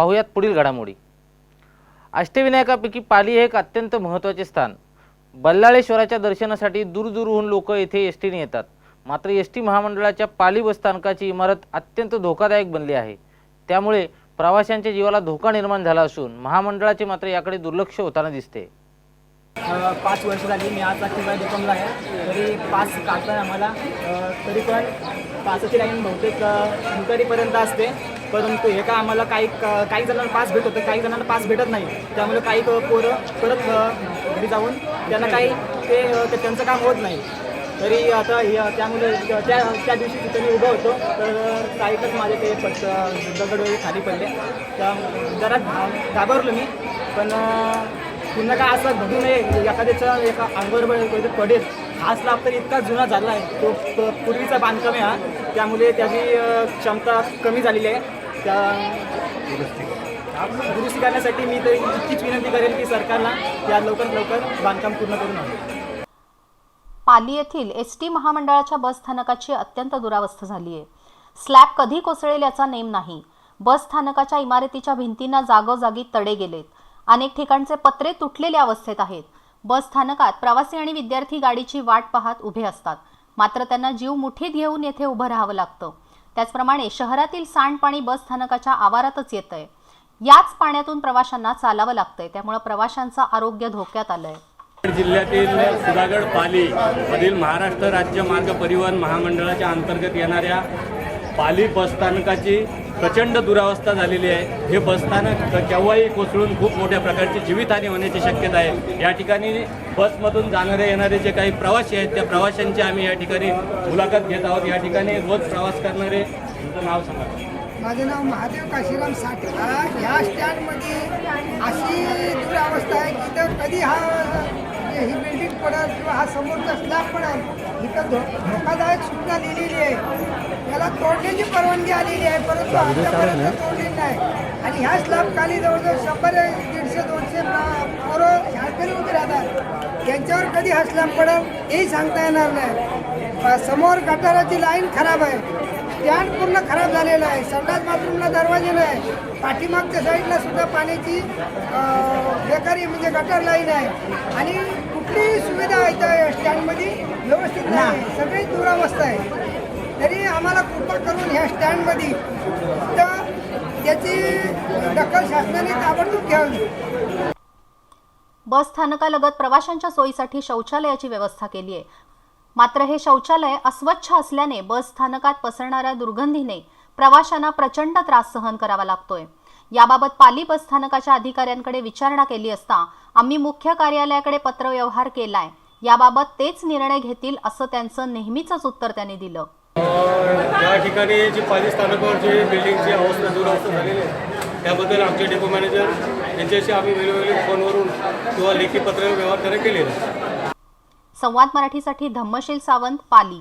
पाहुयात पुढील घडामोडी. अष्टविनायकापैकी पाली हे एक अत्यंत महत्त्वाचे स्थान. बल्लाळेश्वराच्या दर्शनासाठी दूरदूरहून लोक येथे एस टीने येतात. मात्र एस टी महामंडळाच्या पाली बसस्थानकाची इमारत अत्यंत धोकादायक बनली आहे. त्यामुळे प्रवाशांच्या जीवाला धोका निर्माण झाला असून महामंडळाचे मात्र याकडे दुर्लक्ष होताना दिसते. पाच वर्ष झाली मी आज किंवा डिकॉमला आहे. तरी पास काढताना आम्हाला तरी पण पाचची लाईन बहुतेक दुपारीपर्यंत असते. परंतु हे का आम्हाला काही काही जणांना पास भेट होतं काही जणांना पास भेटत नाही. त्यामुळे काही पोरं परत घरी जाऊन त्यांना काही ते त्यांचं काम होत नाही. तरी आता हे- त्यामुळे त्या त्या दिवशी तिथे मी उभं होतो. तर काहीतच माझे ते पट दगड वगैरे खाली पडले. त्या जरा घा- घाबरलो मी. पण पुन्हा काय असं घडू नये. एखाद्याचं एका अंगावर पडेल. हा स्लाब तर इतका जुना झाला आहे तो पूर्वीचा बांधकाम आहे हा. त्यामुळे त्याची क्षमता कमी झालेली आहे. त्या दुरुस्ती करण्यासाठी मी तरी इतकीच विनंती करेन की सरकारला या लवकरात लवकर बांधकाम पूर्ण करून हवं पाली येथील एस टी महामंडळाच्या बसस्थानकाची अत्यंत दुरावस्था झाली आहे. स्लॅब कधी कोसळेल याचा नेम नाही. बसस्थानकाच्या इमारतीच्या भिंतींना जागोजागी तडे गेलेत. अनेक ठिकाणचे पत्रे तुटलेल्या अवस्थेत आहेत. बसस्थानकात प्रवासी आणि विद्यार्थी गाडीची वाट पाहत उभे असतात. मात्र त्यांना जीव मुठीत घेऊन येथे उभं राहावं लागतं. त्याचप्रमाणे शहरातील सांडपाणी बस स्थानकाच्या आवारातच येतंय. याच पाण्यातून प्रवाशांना चालावं लागतंय. त्यामुळे प्रवाशांचं आरोग्य धोक्यात आलंय. जिल्ह्यातील सुधागड पाली मधील महाराष्ट्र राज्य मार्ग परिवहन महामंडळाच्या अंतर्गत येणाऱ्या पाली बसस्थानकाची प्रचंड दुरावस्था झालेली आहे. हे बसस्थानक केव्हाही कोसळून खूप मोठ्या प्रकारची जीवितहानी होण्याची शक्यता आहे. या ठिकाणी बसमधून जाणारे येणारे जे काही प्रवासी आहेत त्या प्रवाशांची आम्ही या ठिकाणी मुलाखत घेत आहोत. या ठिकाणी रोज प्रवास करणारे तुमचं नाव सांगा. माझं नाव महादेव काशीराम साठे. ह्या स्टँडमध्ये अशी दुरावस्था आहे की तर कधी हा पडेल किंवा हा समोरचा स्लॅब पडेल इथं धो धोकादायक सूचना लिहिलेली आहे. त्याला तोडण्याची परवानगी आलेली आहे परंतु आतापर्यंत तोडलेली नाही. आणि ह्या स्लॅब खाली जवळजवळ शंभर दीडशे दोनशे पोरं शाळकरी उभे राहतात. त्यांच्यावर कधी हा स्लॅब पडेल हेही सांगता येणार नाही. समोर गटाराची लाईन खराब आहे. स्टँड पूर्ण खराब झालेला आहे. संडास बाथरूमला दरवाजे नाही. पाठीमागच्या साईडला सुद्धा पाण्याची बेकारी म्हणजे गटर लाईन आहे. आणि कुठलीही सुविधा इथं स्टँडमध्ये. व्यवस्थित नाही सगळी दुरावस्था आहे. तरी आम्हाला कृपा करून ह्या स्टँडमध्ये तर त्याची दखल शासनाने ताबडतोब घ्यावी. बस स्थानकालगत प्रवाशांच्या सोयीसाठी शौचालयाची व्यवस्था केली आहे. मात्र हे शौचालय अस्वच्छ असल्याने बस स्थानकात पसरणाऱ्या दुर्गंधीने प्रवाशांना प्रचंड त्रास सहन करावा लागतोय. याबाबत पाली बस स्थानकाच्या अधिकाऱ्यांकडे विचारणा केली असता आम्ही मुख्य कार्यालयाकडे पत्रव्यवहार केलाय. याबाबत तेच निर्णय घेतील असं त्यांचं नेहमीच उत्तर त्यांनी दिलं. या ठिकाणी जी पाली स्थानकावरची बिल्डिंगची अवस्था दुरावस्था झालेली आहे त्याबद्दल आमचे डेपो मॅनेजर यांच्याशी आम्ही वेगवेगळे फोनवरून किंवा लेखी पत्र व्यवहार केलेले संवाद मराठीसाठी धम्मशील सावंत पाली.